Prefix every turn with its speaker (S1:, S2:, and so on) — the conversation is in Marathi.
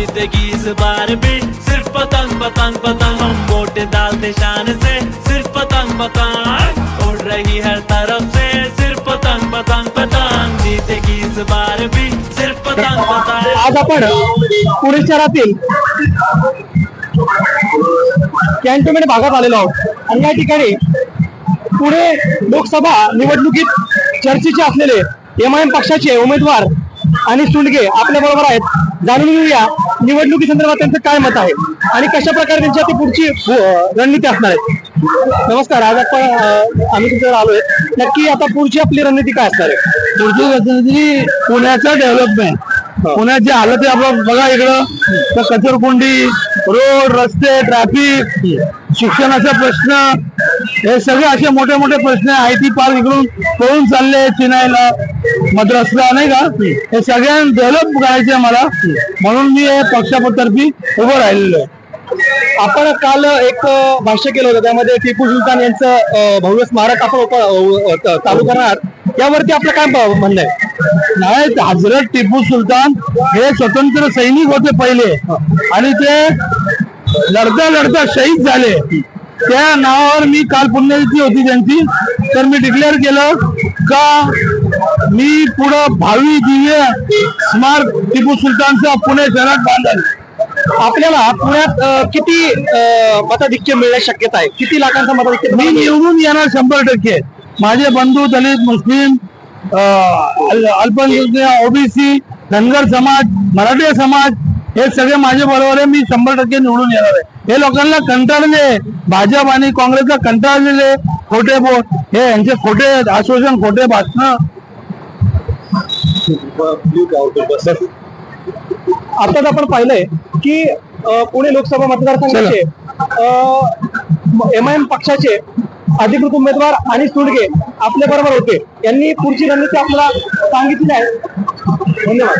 S1: जिंदगी इस बार भी सिर्फ पतंग पतंग पतंग। हम वोट डालते शान से सिर्फ पतंग पतंग। उड़ रही हर तरफ से सिर्फ पतंग पतंग पतंग। जिंदगी इस बार भी सिर्फ पतंग पतंग।
S2: आज आपण पुणे शहरातील कॅन्टोन्मेंट भागात आलेलो आहोत. आणि या ठिकाणी पुणे लोकसभा निवडणुकीत चर्चेचे असलेले एम आय एम पक्षाचे उमेदवार आणि सुंडगे आपल्या बरोबर आहेत. जाणून घेऊया निवडणुकी संदर्भात त्यांचं काय मत आहे? आणि कशा प्रकारे त्यांची आता पुढची रणनीती असणार आहे? नमस्कार आज आपण आम्ही तुमच्यावर आलोय. नक्की आता पुढची आपली रणनीती काय असणार आहे?
S3: पुढची रणनीती पुण्याचा डेव्हलपमेंट पुण्याची हालत आहे आपण बघा इकडं. तर कचरकुंडी रोड रस्ते ट्रॅफिक शिक्षणाचे प्रश्न हे सगळे असे मोठे मोठे प्रश्न आय टी पार्क इकडून पळून चालले चिनायला मद्रासला नाही का? हे सगळ्यांना डेव्हलप करायचे मला. म्हणून मी हे पक्षातर्फी उभं राहिलेलो आहे.
S2: आपण काल एक भाष्य केलं होतं. त्यामध्ये टिपू सुलतान यांचं भव्य स्मारक आपण चालू करणार यावरती आपलं काय म्हणणं आहे?
S3: नाही हजरत टिपू सुलतान हे स्वतंत्र सैनिक होते पहिले. आणि ते लढता लढता शहीद झाले. त्या नावावर मी काल पुण्यतिथी होती त्यांची. तर मी डिक्लेअर केलं का मी पुढं भावी दिव्य स्मारक टिपू सुलतानचा पुणे शहरात बांधल
S2: आपल्याला पुण्यात किती मताधिक्य मिळण्याची शक्यता आहे? किती लाखांचा मताधिक्य
S3: मी निवडून येणार शंभर टक्के. माझे बंधू दलित मुस्लिम अल्पसंख्याक ओबीसी धनगर समाज मराठी समाज हे सगळे माझ्या बरोबर आहे मी शंभर टक्के निवडून येणार आहे हे लोकांना कंटाळले भाजप आणि काँग्रेसला कंटाळलेले खोटे बोल हे यांचे खोटे आश्वासन खोटे भाषण
S2: आताच आपण पाहिलंय की पुणे लोकसभा मतदारसंघाचे एम आय एम पक्षाचे अधिकृत उमेदवार आणि सुडगे आपल्या बरोबर होते. यांनी पुढची रणनीती आपल्याला सांगितली आहे. धन्यवाद.